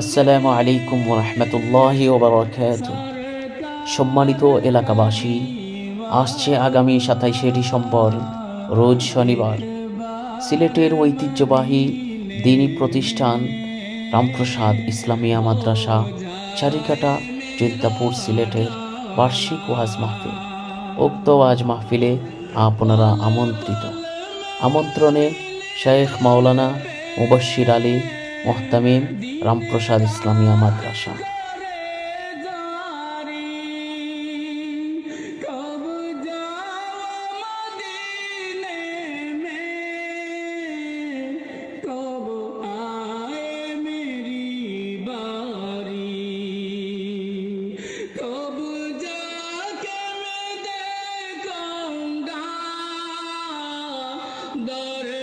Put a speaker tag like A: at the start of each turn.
A: আসসালামু আলাইকুম রহমতুল্লাহি ওবরাকাত সম্মানিত এলাকাবাসী, আসছে আগামী সাতাইশে ডিসেম্বর, রোজ শনিবার। সিলেটের ঐতিহ্যবাহী দিনী প্রতিষ্ঠান রামপ্রসাদ ইসলামিয়া মাদ্রাসা, চারিকাটা জৈন্তাপুর সিলেটের বার্ষিক ওয়াজ মাহফিল। উক্ত ওয়াজ মাহফিলে আপনারা আমন্ত্রিত। আমন্ত্রণে শেখ মাওলানা মুবশির আলী মোহতামিম রামপ্রসাদ ইসলামিয়া মাদ্রাসা। Dore